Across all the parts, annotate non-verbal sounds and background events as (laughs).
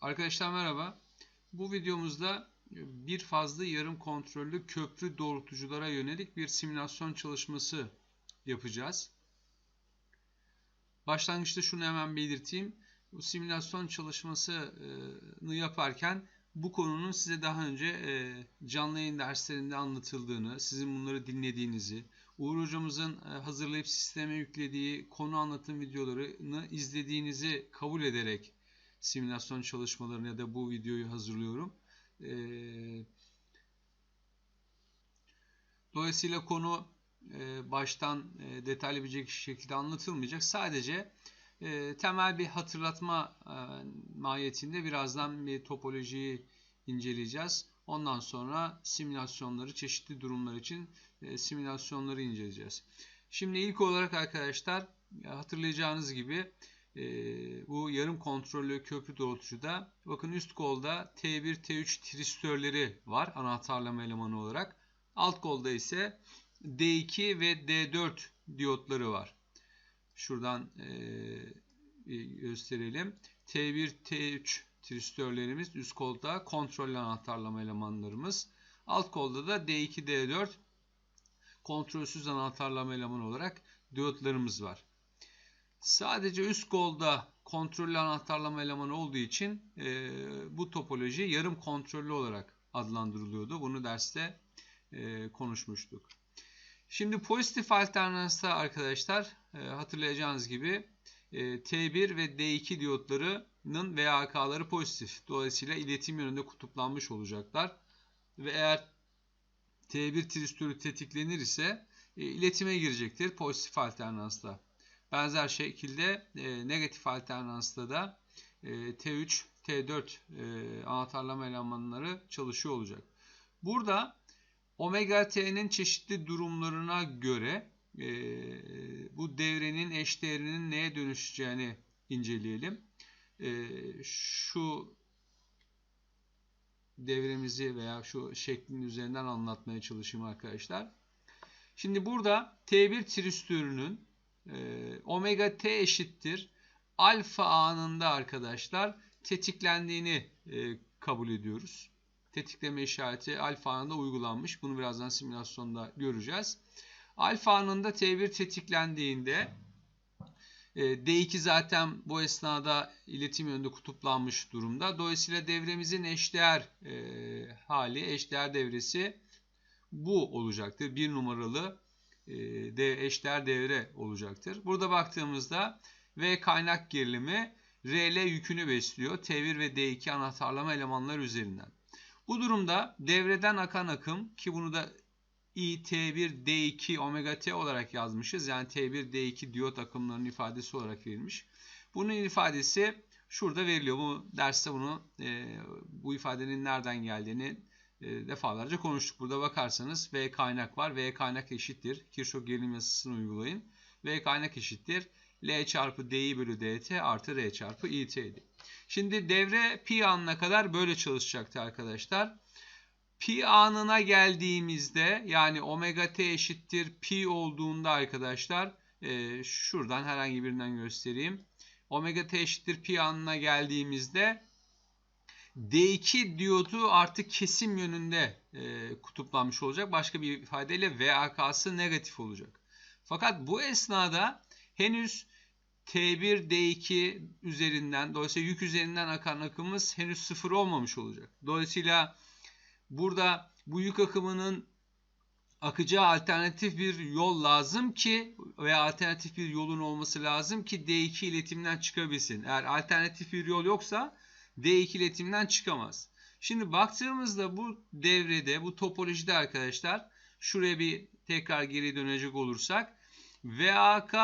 Arkadaşlar merhaba. Bu videomuzda bir fazla yarım kontrollü köprü doğrultuculara yönelik bir simülasyon çalışması yapacağız. Başlangıçta şunu hemen belirteyim. Bu simülasyon çalışmasını yaparken bu konunun size daha önce canlı yayın derslerinde anlatıldığını, sizin bunları dinlediğinizi, Uğur hocamızın hazırlayıp sisteme yüklediği konu anlatım videolarını izlediğinizi kabul ederek simülasyon çalışmalarını ya da bu videoyu hazırlıyorum. Ee, dolayısıyla konu e, baştan e, detaylı bir şekilde anlatılmayacak. Sadece e, temel bir hatırlatma mahiyetinde birazdan bir topolojiyi inceleyeceğiz. Ondan sonra simülasyonları, çeşitli durumlar için simülasyonları inceleyeceğiz. Şimdi ilk olarak arkadaşlar hatırlayacağınız gibi e, bu yarım kontrollü köprü doğrultucuda bakın üst kolda T1, T3 tristörleri var anahtarlama elemanı olarak. Alt kolda ise D2 ve D4 diyotları var. Şuradan e, gösterelim. T1, T3 tristörlerimiz üst kolda kontrollü anahtarlama elemanlarımız. Alt kolda da D2, D4 kontrolsüz anahtarlama elemanı olarak diyotlarımız var. Sadece üst kolda kontrollü anahtarlama elemanı olduğu için e, bu topoloji yarım kontrollü olarak adlandırılıyordu. Bunu derste e, konuşmuştuk. Şimdi pozitif alternansta arkadaşlar e, hatırlayacağınız gibi e, T1 ve D2 diyotlarının VAK'ları pozitif. Dolayısıyla iletim yönünde kutuplanmış olacaklar. Ve eğer T1 tristörü tetiklenir ise e, iletime girecektir pozitif alternansta. Benzer şekilde e, negatif alternansta da e, T3, T4 e, anahtarlama elemanları çalışıyor olacak. Burada omega t'nin çeşitli durumlarına göre e, bu devrenin eş değerinin neye dönüşeceğini inceleyelim. E, şu devremizi veya şu şeklin üzerinden anlatmaya çalışayım arkadaşlar. Şimdi burada T1 tristörünün omega t eşittir alfa anında arkadaşlar tetiklendiğini e, kabul ediyoruz. Tetikleme işareti alfa anında uygulanmış. Bunu birazdan simülasyonda göreceğiz. Alfa anında T1 tetiklendiğinde e, D2 zaten bu esnada iletim yönünde kutuplanmış durumda. Dolayısıyla devremizin eşdeğer e, hali, eşdeğer devresi bu olacaktır. Bir numaralı de eşdeğer devre olacaktır. Burada baktığımızda V kaynak gerilimi RL yükünü besliyor. T1 ve D2 anahtarlama elemanlar üzerinden. Bu durumda devreden akan akım ki bunu da I T1 D2 omega T olarak yazmışız. Yani T1 D2 diyot akımlarının ifadesi olarak verilmiş. Bunun ifadesi şurada veriliyor. Bu derste bunu e, bu ifadenin nereden geldiğini e, defalarca konuştuk. Burada bakarsanız V kaynak var. V kaynak eşittir. Kirchhoff gerilim yasasını uygulayın. V kaynak eşittir. L çarpı Di bölü Dt artı R çarpı İt'ydi. Şimdi devre pi anına kadar böyle çalışacaktı arkadaşlar. Pi anına geldiğimizde yani omega t eşittir pi olduğunda arkadaşlar e, şuradan herhangi birinden göstereyim. Omega t eşittir pi anına geldiğimizde D2 diyodu artık kesim yönünde e, kutuplanmış olacak. Başka bir ifadeyle VAK'sı negatif olacak. Fakat bu esnada henüz T1 D2 üzerinden dolayısıyla yük üzerinden akan akımımız henüz sıfır olmamış olacak. Dolayısıyla burada bu yük akımının akacağı alternatif bir yol lazım ki veya alternatif bir yolun olması lazım ki D2 iletimden çıkabilsin. Eğer alternatif bir yol yoksa D2 iletimden çıkamaz. Şimdi baktığımızda bu devrede, bu topolojide arkadaşlar şuraya bir tekrar geri dönecek olursak VAK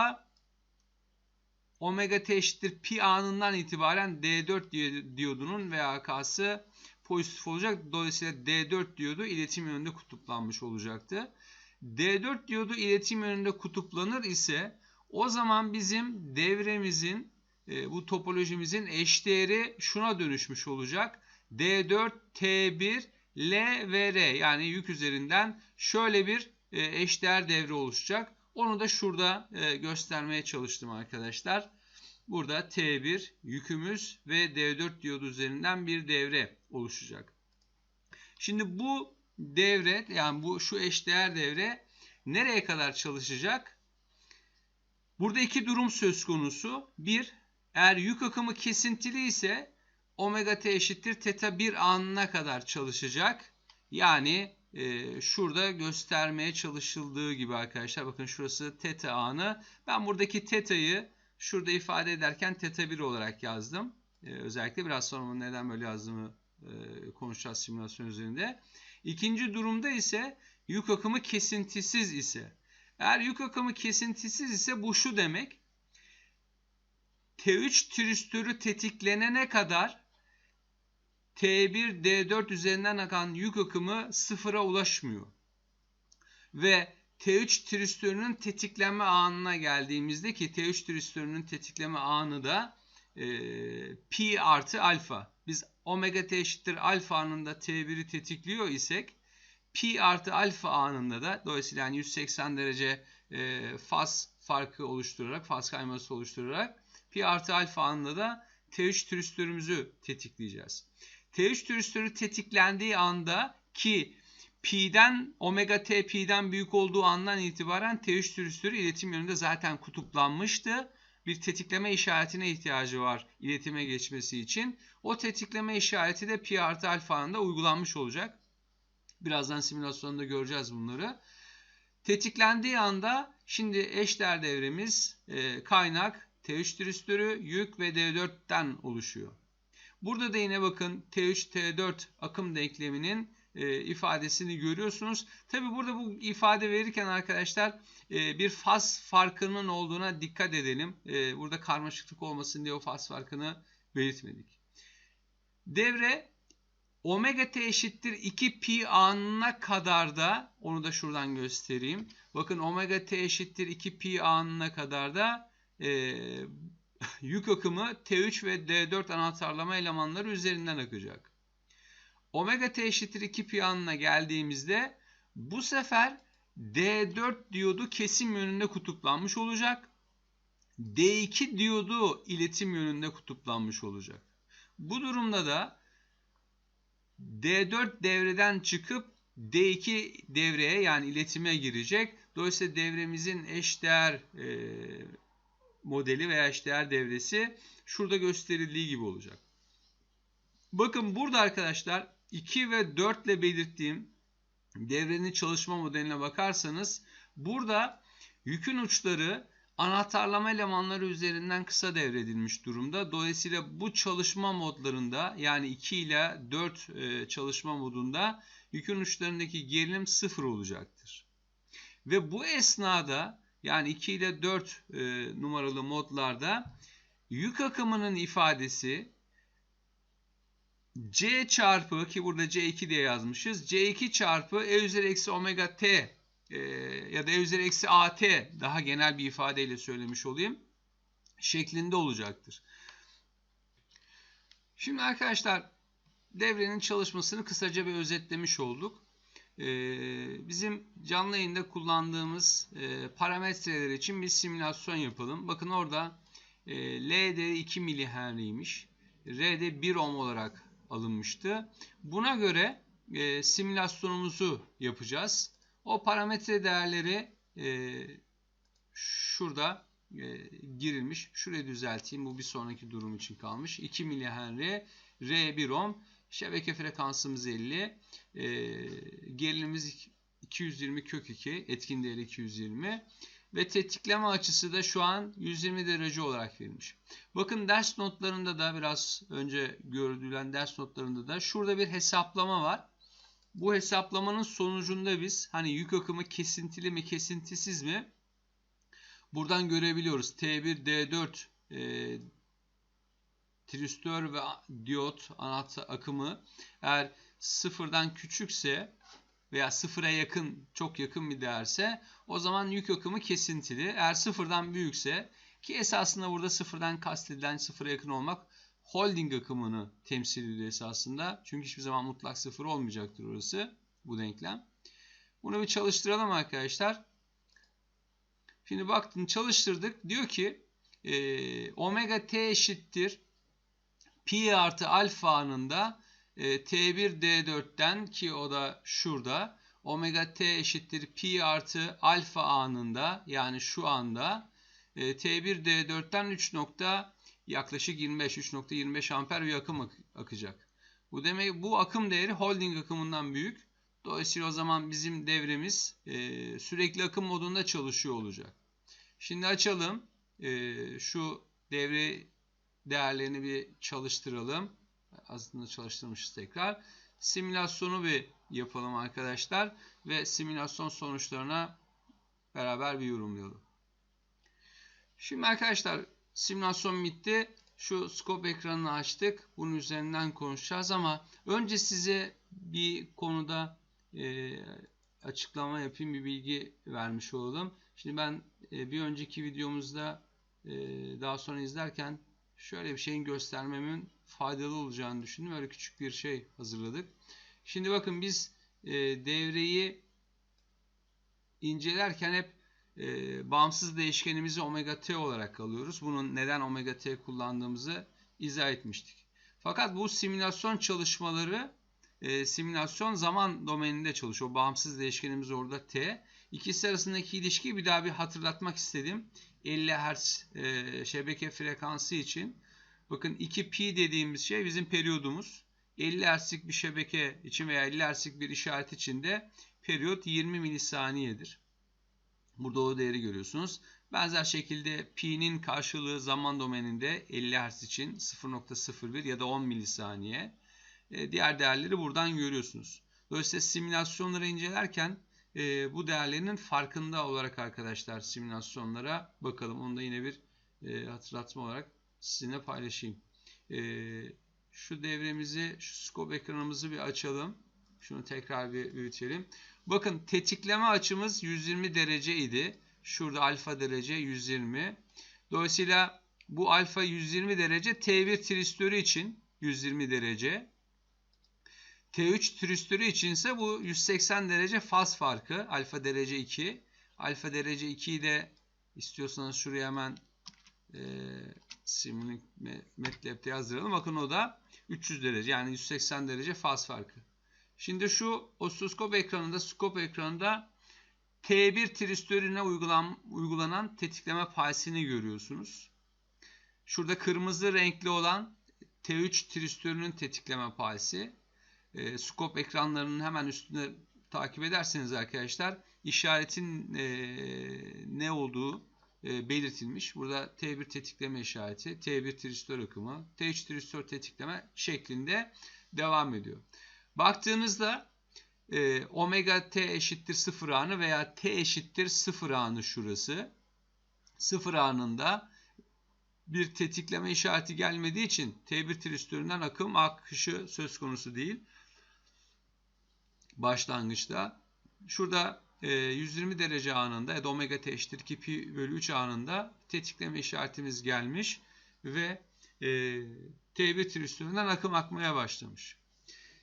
omega t eşittir pi anından itibaren D4 diyodunun VAK'sı pozitif olacak. Dolayısıyla D4 diyodu iletim yönünde kutuplanmış olacaktı. D4 diyodu iletim yönünde kutuplanır ise o zaman bizim devremizin e, bu topolojimizin eşdeğeri şuna dönüşmüş olacak. D4, T1, L ve R yani yük üzerinden şöyle bir e, eşdeğer devre oluşacak. Onu da şurada e, göstermeye çalıştım arkadaşlar. Burada T1 yükümüz ve D4 diyodu üzerinden bir devre oluşacak. Şimdi bu devre yani bu şu eşdeğer devre nereye kadar çalışacak? Burada iki durum söz konusu. Bir, eğer yük akımı kesintili ise omega t eşittir teta 1 anına kadar çalışacak. Yani e, şurada göstermeye çalışıldığı gibi arkadaşlar. Bakın şurası teta anı. Ben buradaki teta'yı şurada ifade ederken teta 1 olarak yazdım. E, özellikle biraz sonra neden böyle yazdığımı e, konuşacağız simülasyon üzerinde. İkinci durumda ise yük akımı kesintisiz ise. Eğer yük akımı kesintisiz ise bu şu demek. T3 tristörü tetiklenene kadar T1, D4 üzerinden akan yük akımı sıfıra ulaşmıyor. Ve T3 tristörünün tetiklenme anına geldiğimizde ki T3 tristörünün tetikleme anı da e, pi artı alfa. Biz omega t eşittir alfa anında T1'i tetikliyor isek pi artı alfa anında da dolayısıyla yani 180 derece e, faz farkı oluşturarak, faz kayması oluşturarak pi artı alfa anında da T3 tristörümüzü tetikleyeceğiz. T3 tristörü tetiklendiği anda ki pi'den omega t pi'den büyük olduğu andan itibaren T3 tristörü iletim yönünde zaten kutuplanmıştı. Bir tetikleme işaretine ihtiyacı var iletime geçmesi için. O tetikleme işareti de pi artı alfa anında uygulanmış olacak. Birazdan simülasyonda göreceğiz bunları. Tetiklendiği anda şimdi eşdeğer devremiz e, kaynak, T3 tristörü, yük ve D4'ten oluşuyor. Burada da yine bakın T3, T4 akım denkleminin e, ifadesini görüyorsunuz. Tabi burada bu ifade verirken arkadaşlar e, bir faz farkının olduğuna dikkat edelim. E, burada karmaşıklık olmasın diye o faz farkını belirtmedik. Devre omega t eşittir 2 pi anına kadar da onu da şuradan göstereyim. Bakın omega t eşittir 2 pi anına kadar da e, (laughs) yük akımı T3 ve D4 anahtarlama elemanları üzerinden akacak. Omega T eşittir 2 pi anına geldiğimizde bu sefer D4 diyodu kesim yönünde kutuplanmış olacak. D2 diyodu iletim yönünde kutuplanmış olacak. Bu durumda da D4 devreden çıkıp D2 devreye yani iletime girecek. Dolayısıyla devremizin eşdeğer e, modeli veya eşdeğer devresi şurada gösterildiği gibi olacak. Bakın burada arkadaşlar 2 ve 4 ile belirttiğim devrenin çalışma modeline bakarsanız burada yükün uçları anahtarlama elemanları üzerinden kısa devredilmiş durumda. Dolayısıyla bu çalışma modlarında yani 2 ile 4 e, çalışma modunda yükün uçlarındaki gerilim sıfır olacaktır. Ve bu esnada yani 2 ile 4 e, numaralı modlarda yük akımının ifadesi C çarpı ki burada C2 diye yazmışız. C2 çarpı E üzeri eksi omega T e, ya da E üzeri eksi AT daha genel bir ifadeyle söylemiş olayım. Şeklinde olacaktır. Şimdi arkadaşlar devrenin çalışmasını kısaca bir özetlemiş olduk. Ee, bizim canlı yayında kullandığımız e, parametreler için bir simülasyon yapalım. Bakın orada e, L değeri 2 milihenriymiş. R de 1 ohm olarak alınmıştı. Buna göre e, simülasyonumuzu yapacağız. O parametre değerleri şurada girilmiş. Şurayı düzelteyim. Bu bir sonraki durum için kalmış. 2 milihenri, R 1 ohm. Şebeke frekansımız 50. E, gerilimimiz 220 kök 2. Etkin değeri 220. Ve tetikleme açısı da şu an 120 derece olarak verilmiş. Bakın ders notlarında da biraz önce görülen ders notlarında da şurada bir hesaplama var. Bu hesaplamanın sonucunda biz hani yük akımı kesintili mi kesintisiz mi buradan görebiliyoruz. T1, D4 e, tristör ve diyot anahtar akımı eğer sıfırdan küçükse veya sıfıra yakın çok yakın bir değerse o zaman yük akımı kesintili. Eğer sıfırdan büyükse ki esasında burada sıfırdan kastedilen sıfıra yakın olmak holding akımını temsil ediyor esasında. Çünkü hiçbir zaman mutlak sıfır olmayacaktır orası bu denklem. Bunu bir çalıştıralım arkadaşlar. Şimdi baktın çalıştırdık. Diyor ki e, omega t eşittir pi artı alfa anında e, T1 D4'ten ki o da şurada omega t eşittir pi artı alfa anında yani şu anda e, T1 D4'ten 3 nokta yaklaşık 25 3.25 amper bir akım ak akacak. Bu demek bu akım değeri holding akımından büyük. Dolayısıyla o zaman bizim devremiz e, sürekli akım modunda çalışıyor olacak. Şimdi açalım. E, şu devre değerlerini bir çalıştıralım. Aslında çalıştırmışız tekrar. Simülasyonu bir yapalım arkadaşlar. Ve simülasyon sonuçlarına beraber bir yorumlayalım. Şimdi arkadaşlar simülasyon bitti. Şu scope ekranını açtık. Bunun üzerinden konuşacağız ama önce size bir konuda e, açıklama yapayım, bir bilgi vermiş olalım. Şimdi ben e, bir önceki videomuzda e, daha sonra izlerken şöyle bir şeyin göstermemin faydalı olacağını düşündüm. Öyle küçük bir şey hazırladık. Şimdi bakın biz e, devreyi incelerken hep e, bağımsız değişkenimizi omega t olarak alıyoruz. Bunun neden omega t kullandığımızı izah etmiştik. Fakat bu simülasyon çalışmaları e, simülasyon zaman domeninde çalışıyor. Bağımsız değişkenimiz orada t. İkisi arasındaki ilişkiyi bir daha bir hatırlatmak istedim. 50 Hz e, şebeke frekansı için. Bakın 2pi dediğimiz şey bizim periyodumuz. 50 Hz'lik bir şebeke için veya 50 Hz'lik bir işaret için de periyot 20 milisaniyedir. Burada o değeri görüyorsunuz. Benzer şekilde pi'nin karşılığı zaman domeninde 50 Hz için 0.01 ya da 10 milisaniye. E, diğer değerleri buradan görüyorsunuz. Dolayısıyla simülasyonları incelerken e, bu değerlerinin farkında olarak arkadaşlar simülasyonlara bakalım. Onu da yine bir e, hatırlatma olarak sizinle paylaşayım. Şu devremizi, şu scope ekranımızı bir açalım. Şunu tekrar bir büyütelim. Bakın tetikleme açımız 120 derece idi. Şurada alfa derece 120. Dolayısıyla bu alfa 120 derece T1 tristörü için 120 derece. T3 tristörü için ise bu 180 derece faz farkı. Alfa derece 2. Alfa derece 2'yi de istiyorsanız şuraya hemen e, simülik MATLAB'de yazdıralım. Bakın o da 300 derece yani 180 derece faz farkı. Şimdi şu osiloskop ekranında, skop ekranında T1 tristörüne uygulan, uygulanan tetikleme paysini görüyorsunuz. Şurada kırmızı renkli olan T3 tristörünün tetikleme payesi. E, skop ekranlarının hemen üstünde takip ederseniz arkadaşlar işaretin e, ne olduğu e, belirtilmiş. Burada T1 tetikleme işareti, T1 tristör akımı, T3 tristör tetikleme şeklinde devam ediyor. Baktığınızda e, omega t eşittir 0 anı veya t eşittir 0 anı şurası. 0 anında bir tetikleme işareti gelmediği için T1 tristöründen akım akışı söz konusu değil. Başlangıçta. Şurada e, 120 derece anında ya da omega t eşittir 2 pi bölü 3 anında tetikleme işaretimiz gelmiş ve e, T1 tristöründen akım akmaya başlamış.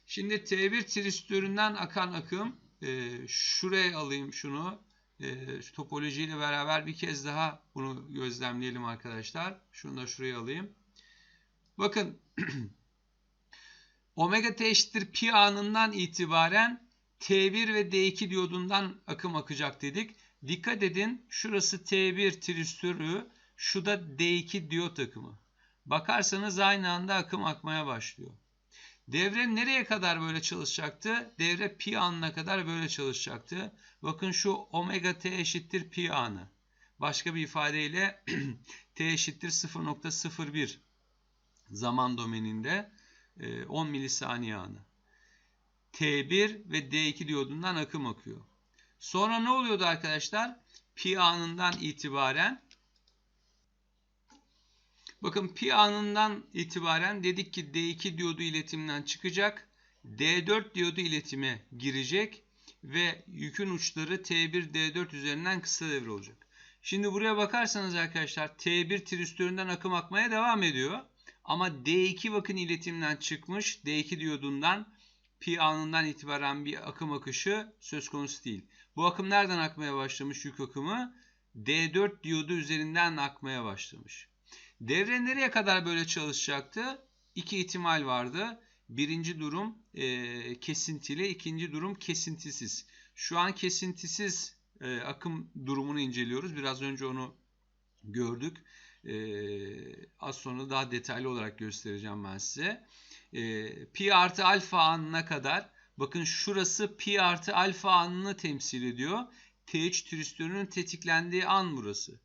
Şimdi T1 tristöründen akan akım e, şuraya alayım şunu. E, topolojiyle beraber bir kez daha bunu gözlemleyelim arkadaşlar. Şunu da şuraya alayım. Bakın (clears throat) omega t eşittir pi anından itibaren T1 ve D2 diyodundan akım akacak dedik. Dikkat edin şurası T1 tristörü, şu da D2 diyot akımı. Bakarsanız aynı anda akım akmaya başlıyor. Devre nereye kadar böyle çalışacaktı? Devre pi anına kadar böyle çalışacaktı. Bakın şu omega t eşittir pi anı. Başka bir ifadeyle (clears throat) t eşittir 0.01 zaman domeninde 10 e, milisaniye anı. T1 ve D2 diyodundan akım akıyor. Sonra ne oluyordu arkadaşlar? Pi anından itibaren Bakın pi anından itibaren dedik ki D2 diyodu iletimden çıkacak. D4 diyodu iletime girecek ve yükün uçları T1 D4 üzerinden kısa devre olacak. Şimdi buraya bakarsanız arkadaşlar T1 tristöründen akım akmaya devam ediyor. Ama D2 bakın iletimden çıkmış. D2 diyodundan pi anından itibaren bir akım akışı söz konusu değil. Bu akım nereden akmaya başlamış yük akımı? D4 diyodu üzerinden akmaya başlamış. Devre nereye kadar böyle çalışacaktı? İki ihtimal vardı. Birinci durum e, kesintili, ikinci durum kesintisiz. Şu an kesintisiz e, akım durumunu inceliyoruz. Biraz önce onu gördük. E, az sonra daha detaylı olarak göstereceğim ben size. E, pi artı alfa anına kadar bakın şurası pi artı alfa anını temsil ediyor. T3 tristörünün tetiklendiği an burası.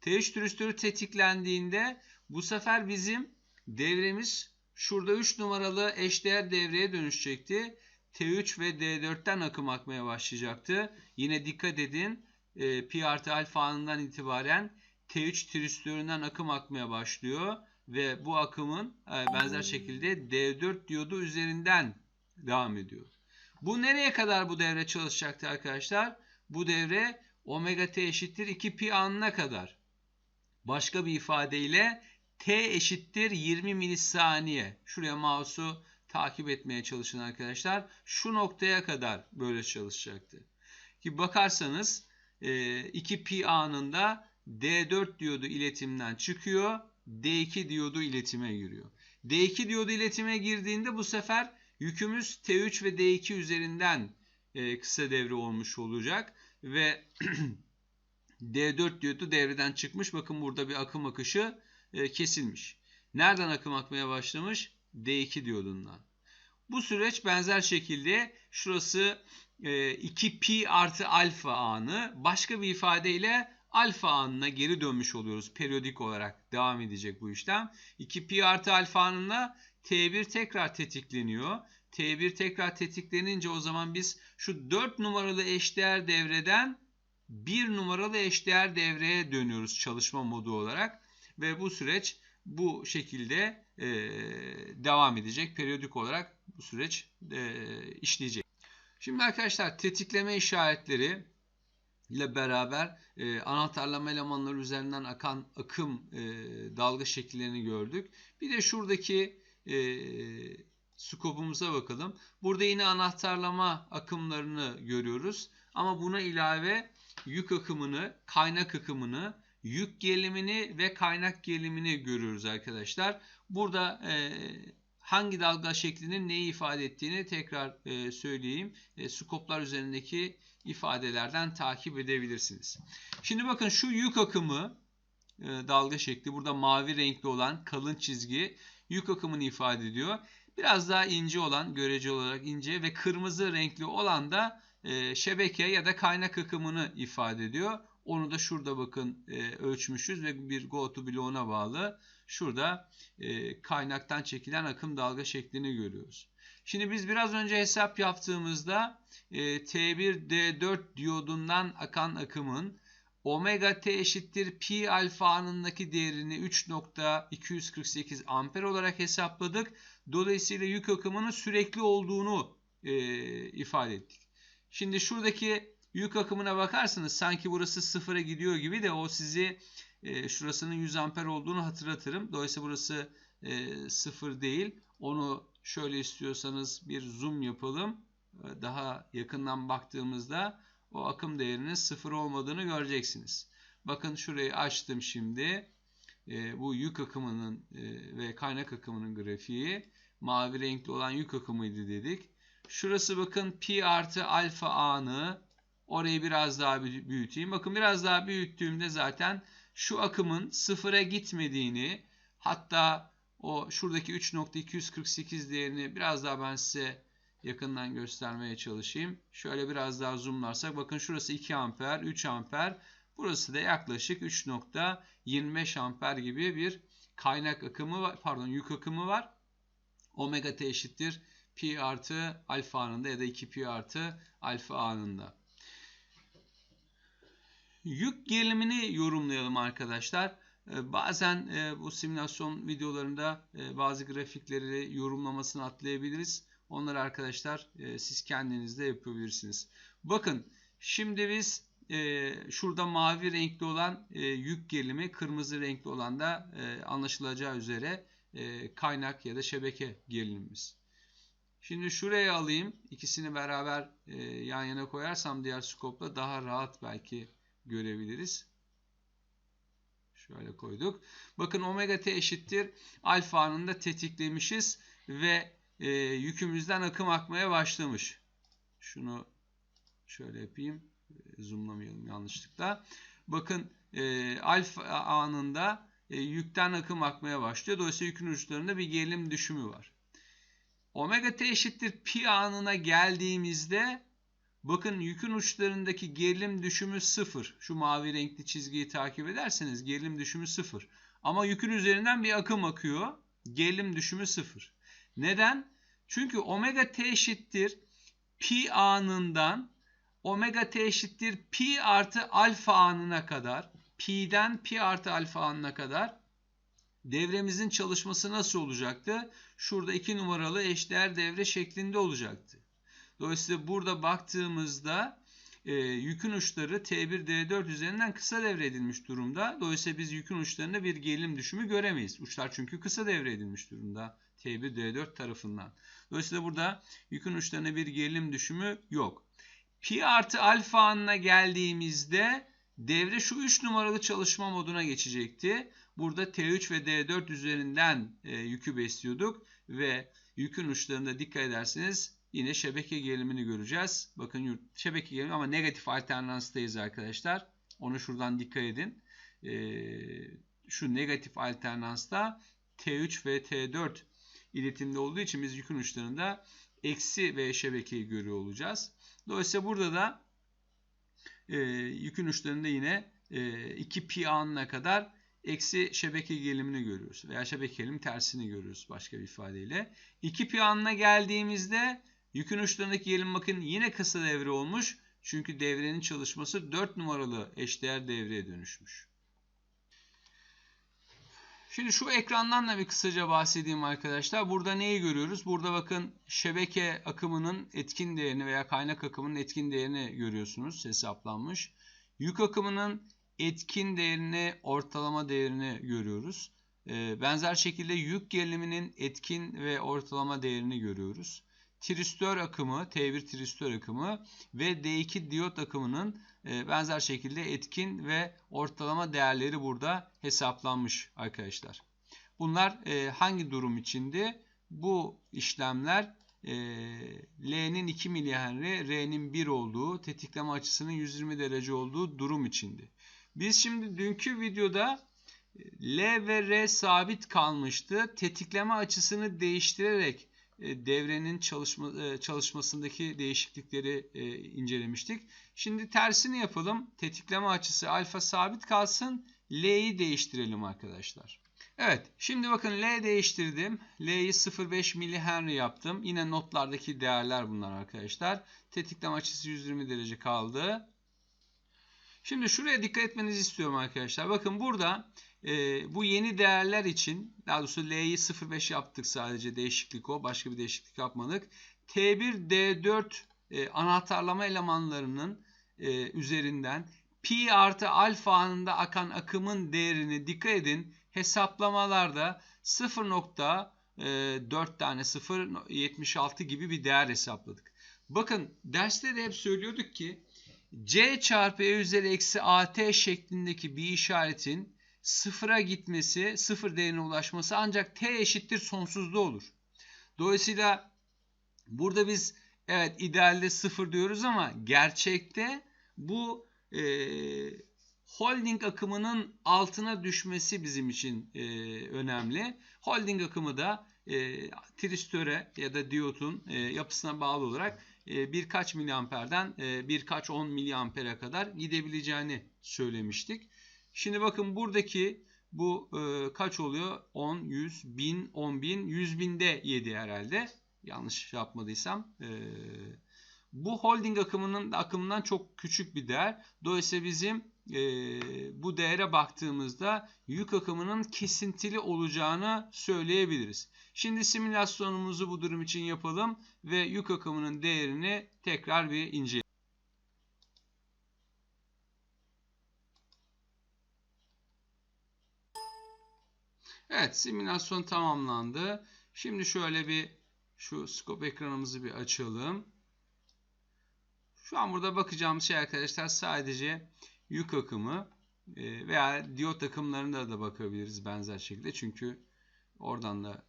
T3 tristörü tetiklendiğinde bu sefer bizim devremiz şurada 3 numaralı eşdeğer devreye dönüşecekti. T3 ve D4'ten akım akmaya başlayacaktı. Yine dikkat edin e, pi artı alfa anından itibaren T3 tristöründen akım akmaya başlıyor. Ve bu akımın e, benzer şekilde D4 diyodu üzerinden devam ediyor. Bu nereye kadar bu devre çalışacaktı arkadaşlar? Bu devre omega t eşittir 2 pi anına kadar. Başka bir ifadeyle t eşittir 20 milisaniye. Şuraya mouse'u takip etmeye çalışın arkadaşlar. Şu noktaya kadar böyle çalışacaktı. Ki bakarsanız 2 e, pi anında D4 diyodu iletimden çıkıyor. D2 diyodu iletime giriyor. D2 diyodu iletime girdiğinde bu sefer yükümüz T3 ve D2 üzerinden e, kısa devre olmuş olacak. Ve (clears throat) D4 diyodu devreden çıkmış. Bakın burada bir akım akışı e, kesilmiş. Nereden akım akmaya başlamış? D2 diyodundan. Bu süreç benzer şekilde şurası e, 2 pi artı alfa anı başka bir ifadeyle alfa anına geri dönmüş oluyoruz. Periyodik olarak devam edecek bu işlem. 2 pi artı alfa anında T1 tekrar tetikleniyor. T1 tekrar tetiklenince o zaman biz şu 4 numaralı eşdeğer devreden 1 numaralı eşdeğer devreye dönüyoruz çalışma modu olarak. Ve bu süreç bu şekilde e, devam edecek. Periyodik olarak bu süreç e, işleyecek. Şimdi arkadaşlar tetikleme işaretleri ile beraber e, anahtarlama elemanları üzerinden akan akım e, dalga şekillerini gördük. Bir de şuradaki e, skopumuza bakalım. Burada yine anahtarlama akımlarını görüyoruz. Ama buna ilave yük akımını, kaynak akımını, yük gerilimini ve kaynak gerilimini görüyoruz arkadaşlar. Burada e, hangi dalga şeklinin neyi ifade ettiğini tekrar e, söyleyeyim. E, skoplar üzerindeki ifadelerden takip edebilirsiniz. Şimdi bakın şu yük akımı e, dalga şekli burada mavi renkli olan kalın çizgi yük akımını ifade ediyor. Biraz daha ince olan görece olarak ince ve kırmızı renkli olan da e, şebeke ya da kaynak akımını ifade ediyor. Onu da şurada bakın e, ölçmüşüz ve bir go to bloğuna bağlı. Şurada e, kaynaktan çekilen akım dalga şeklini görüyoruz. Şimdi biz biraz önce hesap yaptığımızda e, T1D4 diyodundan akan akımın omega t eşittir pi alfa anındaki değerini 3.248 amper olarak hesapladık. Dolayısıyla yük akımının sürekli olduğunu e, ifade ettik. Şimdi şuradaki yük akımına bakarsanız sanki burası sıfıra gidiyor gibi de o sizi e, şurasının 100 amper olduğunu hatırlatırım. Dolayısıyla burası e, sıfır değil. Onu şöyle istiyorsanız bir zoom yapalım. E, daha yakından baktığımızda o akım değerinin sıfır olmadığını göreceksiniz. Bakın şurayı açtım şimdi. E, bu yük akımının e, ve kaynak akımının grafiği mavi renkli olan yük akımıydı dedik. Şurası bakın pi artı alfa anı. Orayı biraz daha büyüteyim. Bakın biraz daha büyüttüğümde zaten şu akımın sıfıra gitmediğini hatta o şuradaki 3.248 değerini biraz daha ben size yakından göstermeye çalışayım. Şöyle biraz daha zoomlarsak bakın şurası 2 amper, 3 amper. Burası da yaklaşık 3.25 amper gibi bir kaynak akımı var, pardon yük akımı var. Omega t eşittir pi artı alfa anında ya da 2 pi artı alfa anında. Yük gerilimini yorumlayalım arkadaşlar. Ee, bazen e, bu simülasyon videolarında e, bazı grafikleri yorumlamasını atlayabiliriz. Onları arkadaşlar e, siz kendiniz de yapabilirsiniz. Bakın şimdi biz şurada mavi renkli olan yük gerilimi, kırmızı renkli olan da anlaşılacağı üzere kaynak ya da şebeke gerilimimiz. Şimdi şuraya alayım. İkisini beraber yan yana koyarsam diğer skopla daha rahat belki görebiliriz. Şöyle koyduk. Bakın omega t eşittir. Alfa anında tetiklemişiz ve e, yükümüzden akım akmaya başlamış. Şunu şöyle yapayım. E, zoomlamayalım yanlışlıkla. Bakın e, alfa anında e, yükten akım akmaya başlıyor. Dolayısıyla yükün uçlarında bir gerilim düşümü var. Omega t eşittir pi anına geldiğimizde bakın yükün uçlarındaki gerilim düşümü sıfır. Şu mavi renkli çizgiyi takip ederseniz gerilim düşümü sıfır. Ama yükün üzerinden bir akım akıyor. Gerilim düşümü sıfır. Neden? Çünkü omega t eşittir pi anından omega t eşittir pi artı alfa anına kadar pi'den pi artı alfa anına kadar devremizin çalışması nasıl olacaktı? Şurada 2 numaralı eşdeğer devre şeklinde olacaktı. Dolayısıyla burada baktığımızda e, yükün uçları T1 D4 üzerinden kısa devre edilmiş durumda. Dolayısıyla biz yükün uçlarında bir gerilim düşümü göremeyiz. Uçlar çünkü kısa devre edilmiş durumda T1 D4 tarafından. Dolayısıyla burada yükün uçlarında bir gerilim düşümü yok. Pi artı alfa anına geldiğimizde devre şu 3 numaralı çalışma moduna geçecekti. Burada T3 ve D4 üzerinden e, yükü besliyorduk ve yükün uçlarında dikkat ederseniz yine şebeke gerilimini göreceğiz. Bakın şebeke gerilimi ama negatif alternanstayız arkadaşlar. Onu şuradan dikkat edin. E, şu negatif alternansta T3 ve T4 iletimde olduğu için biz yükün uçlarında eksi V şebekeyi görüyor olacağız. Dolayısıyla burada da e, yükün uçlarında yine e, 2 pi anına kadar eksi şebeke gerilimini görüyoruz. Veya şebeke gerilimi tersini görüyoruz başka bir ifadeyle. 2 pi anına geldiğimizde yükün uçlarındaki gerilim bakın yine kısa devre olmuş. Çünkü devrenin çalışması 4 numaralı eşdeğer devreye dönüşmüş. Şimdi şu ekrandan da bir kısaca bahsedeyim arkadaşlar. Burada neyi görüyoruz? Burada bakın şebeke akımının etkin değerini veya kaynak akımının etkin değerini görüyorsunuz hesaplanmış. Yük akımının etkin değerini, ortalama değerini görüyoruz. Ee, benzer şekilde yük geriliminin etkin ve ortalama değerini görüyoruz. Tristör akımı, T1 tristör akımı ve D2 diyot akımının e, benzer şekilde etkin ve ortalama değerleri burada hesaplanmış arkadaşlar. Bunlar e, hangi durum içindi? Bu işlemler e, L'nin 2 milihenri, R'nin 1 olduğu, tetikleme açısının 120 derece olduğu durum içindi. Biz şimdi dünkü videoda L ve R sabit kalmıştı. Tetikleme açısını değiştirerek devrenin çalışma, e, çalışmasındaki değişiklikleri e, incelemiştik. Şimdi tersini yapalım. Tetikleme açısı alfa sabit kalsın. L'yi değiştirelim arkadaşlar. Evet şimdi bakın L değiştirdim. L'yi 0.5 milihenry yaptım. Yine notlardaki değerler bunlar arkadaşlar. Tetikleme açısı 120 derece kaldı. Şimdi şuraya dikkat etmenizi istiyorum arkadaşlar. Bakın burada e, bu yeni değerler için daha doğrusu L'yi 0.5 yaptık sadece değişiklik o. Başka bir değişiklik yapmadık. T1 D4 e, anahtarlama elemanlarının e, üzerinden pi artı alfa anında akan akımın değerini dikkat edin. Hesaplamalarda 0.4 tane 0.76 gibi bir değer hesapladık. Bakın derste de hep söylüyorduk ki C çarpı E üzeri eksi AT şeklindeki bir işaretin sıfıra gitmesi, sıfır değerine ulaşması ancak T eşittir sonsuzda olur. Dolayısıyla burada biz evet idealde sıfır diyoruz ama gerçekte bu e, holding akımının altına düşmesi bizim için e, önemli. Holding akımı da e, tristöre ya da diyotun e, yapısına bağlı olarak e, birkaç miliamperden e, birkaç on miliampere kadar gidebileceğini söylemiştik. Şimdi bakın buradaki bu e, kaç oluyor? 10, 100, 1000, 10 bin, 100 binde 7 herhalde. Yanlış yapmadıysam. E, bu holding akımının akımından çok küçük bir değer. Dolayısıyla bizim e, bu değere baktığımızda yük akımının kesintili olacağını söyleyebiliriz. Şimdi simülasyonumuzu bu durum için yapalım ve yük akımının değerini tekrar bir inceleyelim. Evet simülasyon tamamlandı. Şimdi şöyle bir şu scope ekranımızı bir açalım. Şu an burada bakacağımız şey arkadaşlar sadece yük akımı. E, veya diyot akımlarına da bakabiliriz benzer şekilde. Çünkü oradan da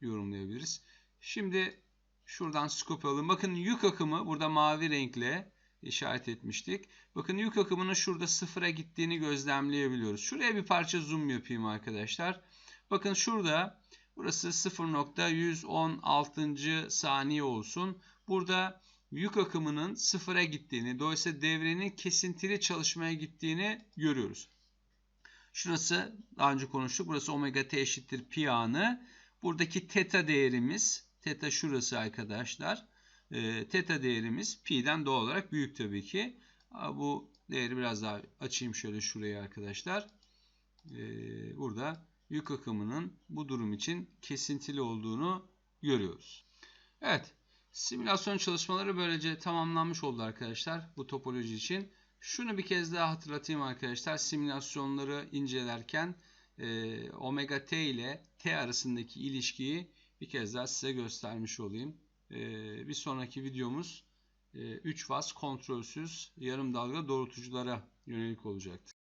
yorumlayabiliriz. Şimdi şuradan scope alalım. Bakın yük akımı burada mavi renkle işaret etmiştik. Bakın yük akımının şurada sıfıra gittiğini gözlemleyebiliyoruz. Şuraya bir parça zoom yapayım arkadaşlar. Bakın şurada burası 0.116. saniye olsun. Burada yük akımının sıfıra gittiğini, dolayısıyla devrenin kesintili çalışmaya gittiğini görüyoruz. Şurası daha önce konuştuk. Burası omega t eşittir pi anı. Buradaki teta değerimiz, teta şurası arkadaşlar. E, teta değerimiz pi'den doğal olarak büyük tabii ki. Bu değeri biraz daha açayım şöyle şuraya arkadaşlar. E, burada yük akımının bu durum için kesintili olduğunu görüyoruz. Evet. Simülasyon çalışmaları böylece tamamlanmış oldu arkadaşlar bu topoloji için. Şunu bir kez daha hatırlatayım arkadaşlar. Simülasyonları incelerken e, omega t ile t arasındaki ilişkiyi bir kez daha size göstermiş olayım. E, bir sonraki videomuz e, 3 faz kontrolsüz yarım dalga doğrultuculara yönelik olacaktır.